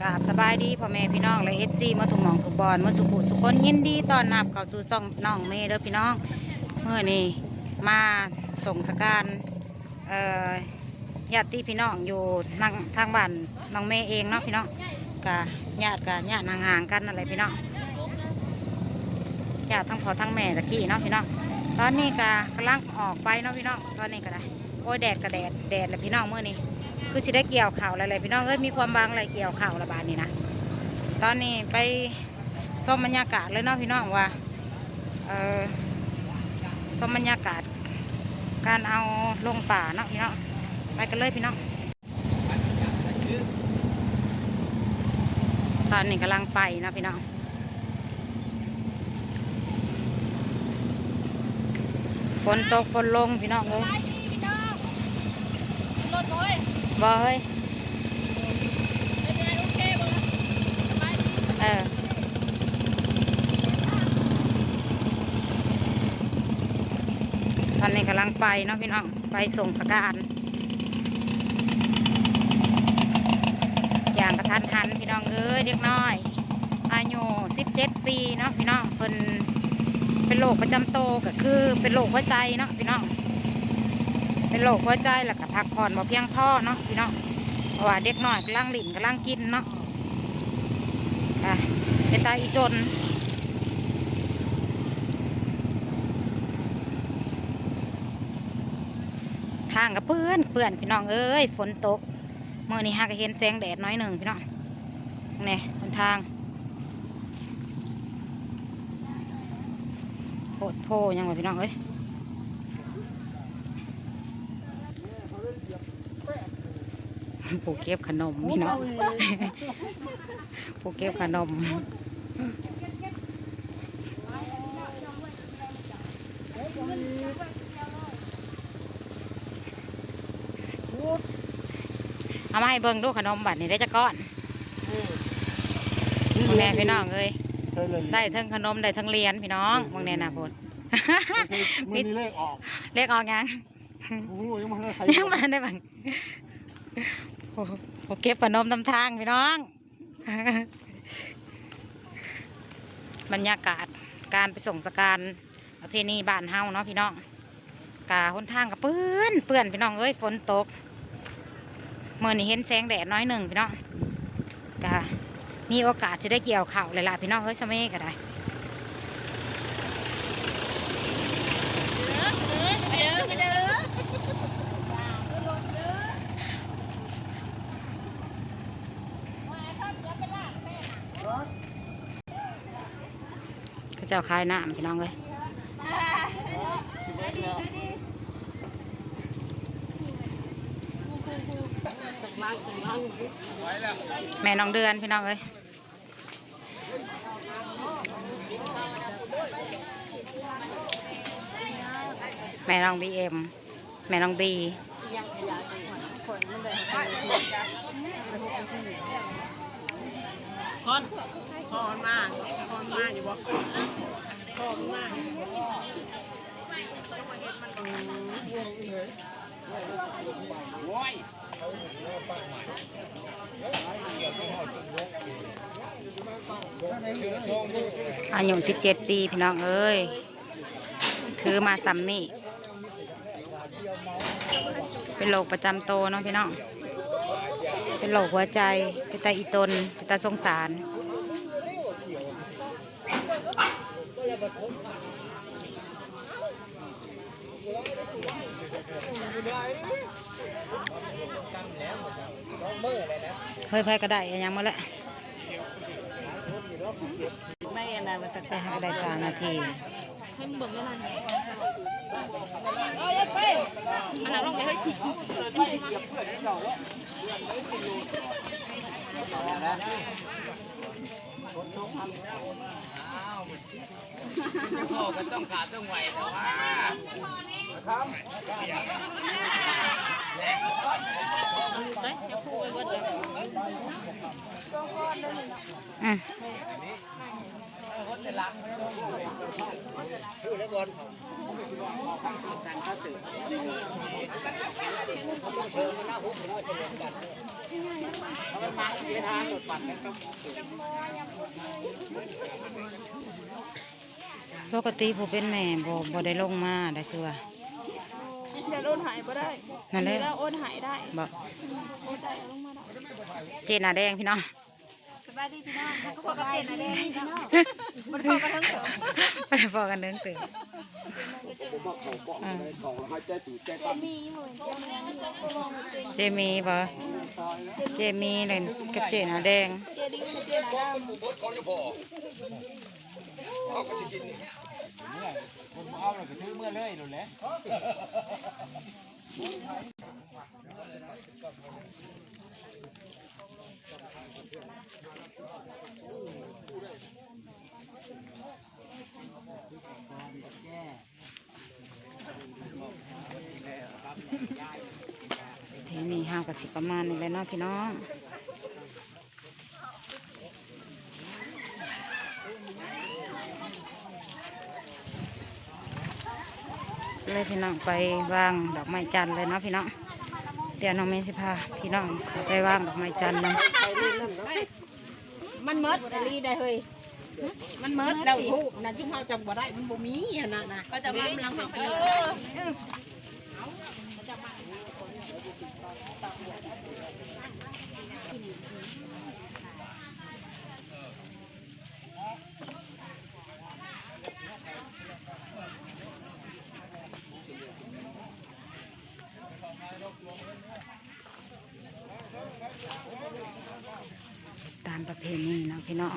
กราบสบายดีพ่อแม่พี่น้องและเอฟซีมาถูกหมองถูกบอลมาสุขุสุคนยินดีต้อนรับเข้าสู่ซ่องน้องเมย์เด้อพี่น้องเมื่อนี้มาส่งสการเอ่อญาติพี่น้องอยู่ทางทางบ้านน้องเมย์เองเนาะพี่น้องกะญาติกะญาติห่างๆกันอะไรพี่น้องญาติทั้งพ่อทั้งแม่ตะกี้เนาะพี่น้องตอนนี้กะกำลังออกไปเนาะพี่น้องตอนนี้ก็ได้โอ้ยแดดกระแดดแดดเลยพี่น้องเมื่อนี้ คือสิได้เกี่ยวข่าวอะไรๆพี่น้องเอ้ยมีความบางอะไรเกี่ยวข่าวระบาดนี่นะตอนนี้ไปชมบรรยากาศเลยเนาะพี่น้องว่าเออชมบรรยากาศ การเอาลงป่าเนาะพี่น้องไปกันเลยพี่น้องตอนนี้กำลังไปนะพี่น้องฝนตกฝนลงพี่น้องเอ้ย รถโอ้ยบ่เฮ้ยเป็นยังไงโอเคบ่สบายดีเออตอนนี้กำลังไปเนาะพี่น้อง ไปส่งสการอย่างกระทันหันพี่น้องเอ้ยเด็กน้อย อายุ17 ปีเนาะพี่น้องเป็นเป็นโรคประจำโตวก็คือเป็นโรคหัวใจเนาะพี่น้อง เป็นโรคหัวใจแล้วก็พักผ่อนบ่เพียงพอเนาะพี่น้องเพราะว่าเด็กน้อยกำลังหลินกำลังกินเนาะอะเป็นตาอีจนทางกับเพื่อนเพื่อนพี่น้องเอ้ยฝนตกเมื่อนี้ฮากเห็นแสงแดดน้อยหนึ่งพี่น้องนี่บนทางโพดโพยังไงพี่น้องเอ้ย ผูเก็บขนมพี่น้องผูเก็บขนมเอามาให้เบิ่งดูขนมบัดนี้ได้จะก้อนมึงแน่พี่น้องเอ้ยได้ทั้งขนมได้ทั้งเหรียญพี่น้องมึงแน่นะพูดมันมีเลขออกเรียกออกยังโอ้โหยังไม่ได้ใครยังมาได้บังโอ้โหผม เก็บขนมตำทางพี่น้อง บรรยากาศการไปส่งสการประเพณีบ้านเฮาเนาะพี่น้องกาหนทางกับเปื้อนเปื้อนพี่น้องเอ้ยฝนตกเมื่อนี้เห็นแสงแดดน้อยหนึ่งพี่น้องกามีโอกาสจะได้เกี่ยวข่าวเลยล่ะพี่น้องเฮ้ยสมัยก็ได้เด้อไปเด้อเขาเจ้าขายน้ำพี่น้องเอ้ยแม่น้องเดือนพี่น้องเอ้ยแม่น้องบีเอ็มแม่น้องบี คอนคอนมาคอนมาอยู่บ่คอนมาโอ้ยอายุสิบเจ็ดปีพี่น้องเอ้ย ถือมาซ้ำนี่ เป็นโรคประจำตัวเนาะพี่น้อง เป็นโรคหัวใจ เป็นตาอีตน เป็นตาสงสาร เฮ้ยไพ่ก็ได้ยังมาแล้วไม่อะไรมันจะแต่ให้ก็ได้สามนาที ให้มึงเบิ่งแล้วมันเอ้ยไปอันนั้นลงไปเฮ้ยพ่อก็ต้องขาดต้องไหวแต่ว่าเฮ้ยจะพูดไปเบิดเลยอืมเปกติผู้เป็นแม่บ่บ่ได้ลงมาได้คือว่าอย่าโอนหายบ่ได้นั่นแหละ แล้วโอนหายได้บ่โอนได้เอาลงมาได้ เจนหน้าแดงพี่น้องส บายดีพี่น้องเขาบอกกับเจนนะเด้พี่น้องมันพอกันทั้งเถอะไปพอกันเดินตื่นผมว่าเขาเกาะอะไรเกาะแล้วให้แจ้ตูดแจ้กันมีเหมือนกันเขาบอกว่าเจนเจมีบ่เจมีเลยกับเจนน้าแดงเจดีกับเจนนะเขาจะพอาก็จะกินคนเอาเลยก็ถือเมื่อเลยหนูแหละ นี้ห้าวกับสิประมาณนี้แหละเนาะพี่น้องเลยพี่น้องไปวางดอกไม้จันทร์เลยเนาะพี่น้องเดี๋ยวน้องเมย์สิพาพี่น้องไปวางดอกไม้จันทร์เนาะมันเมิดสลีได้เฮ้ยมันเมิดแล้วทูบนะจุ่มเฮาจำบ่ได้มันบ่มีอันนั้นนะก็จะมาลังเฮาเออ ตามประเพณีเนาะพี่น้อง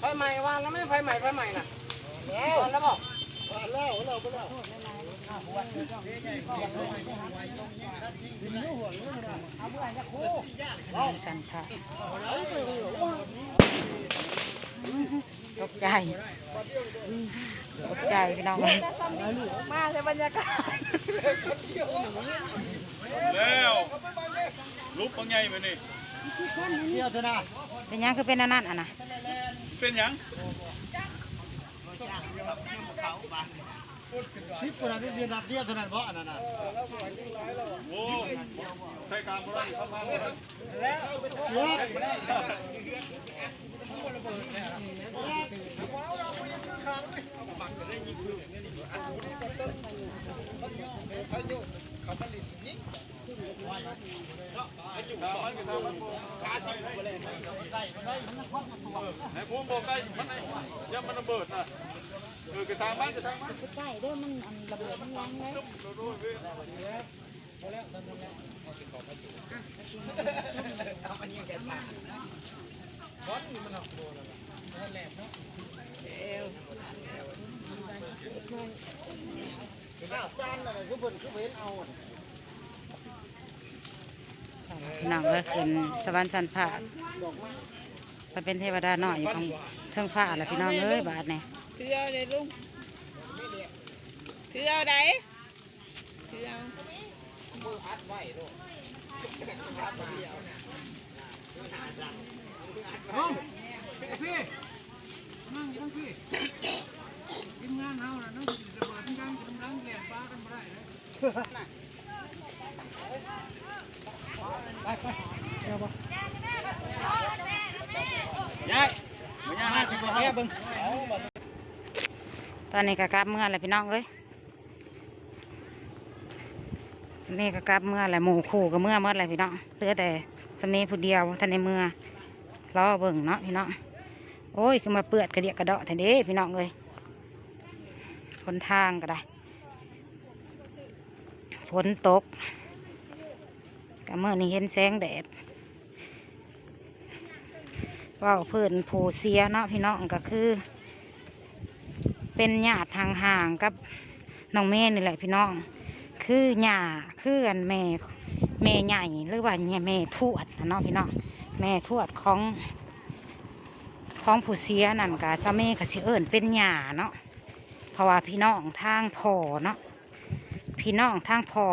ไฟใหม่วางแล้วไหมไฟใหม่ไฟใหม่น่ะวางแล้วบ่สันค่ะตกใจตกใจพี่น้องมาเลยบรรยากาศแล้วลุกบางไงมานี่ เป็นหยังคือเป็นอันนั้นอะนะเป็นหยังทิพย์คนนั้นเรียนนัดเดียวเท่านั้นเพราะอันนั้นน่ะโอ้ใช้การบริเข้ามาเลย ไหนพูดบอกใกล้มันไหนยังมันระเบิดนะเออกระทางบ้านกระทางบ้านใช่เด้อมันอันระเบิดมันแรงเลยพี่น้องก็ขึ้นสวรรค์สันผา ไปเป็นเทวดาหน่อยอยู่ข้างเทิงฟ้าแหละพี่น้องเอ้ยบาทเนี่ยถือเอาเลยลุงถือเอาไหนถือเอาพี่นั่งอยู่ทั้งพี่ทีมงานเฮาน่ะน้องระเบิดทั้งดังทั้งดังแหลกฟ้ากันบ่ได้เลยยายมันยังหาที่บ่เฮาเบิ่ง ตอนนี้ก็กลับเมื่อแหละพี่น้องเอ้ยสำนีก็กลับเมื่อแหละหมู่คู่ก็เมื่อเมื่อไรพี่น้องเหลือแต่สำนีผู้เดียวท่านในเมื่อรอเบิ่งเนาะพี่น้องโอ้ยคือมาเปื้อนกระเดียกกระเดาะแทนเด้พี่น้องเอ้ยคนทางก็ได้ฝนตกก็เมื่อนี้เห็นแสงแดด ว่าเพื่อนผู้เสียเนาะพี่น้องก็คือ เป็นญาติห่างๆกับน้องเมย์นี่แหละพี่น้อง คือหย่าคืออันแม่แม่ใหญ่หรือว่าเนี่ยแม่ทวดนะเนาะพี่น้องแม่ทวดของของผู้เสียนั่นกะเจ้าแม่กะสิเอิญเป็นหย่าเนาะเพราะว่าพี่น้องทางพ่อเนาะพี่น้องทางพ่อ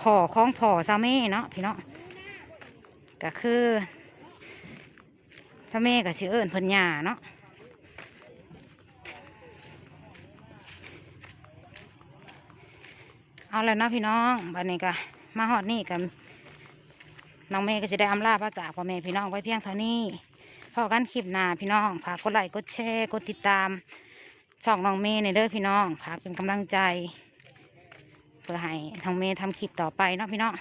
พ่อของพ่อเจ้าแม่เนาะพี่น้องก็คือ เจ้าแม่กะสิเอิญเพิ่นหย่าเนาะเอาแล้วเนาะพี่น้องบัดนี้ก็มาฮอดนี่กันน้องเมย์ก็จะได้อำลาพระจากพ่อแม่พี่น้องไว้เพียงเท่านี้พอกันคลิปหน้าพี่น้องฝากกดไลค์กดแชร์กดติดตามช่องน้องเมย์ในเด้อพี่น้องฝากเป็นกำลังใจ เพื่อให้น้องเมย์ทำคลิปต่อไปเนาะพี่น้อง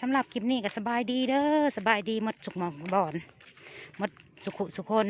สำหรับคลิปนี้ก็สบายดีเด้อสบายดีหมดสุขหมองบ่อน มดสุขุสุคน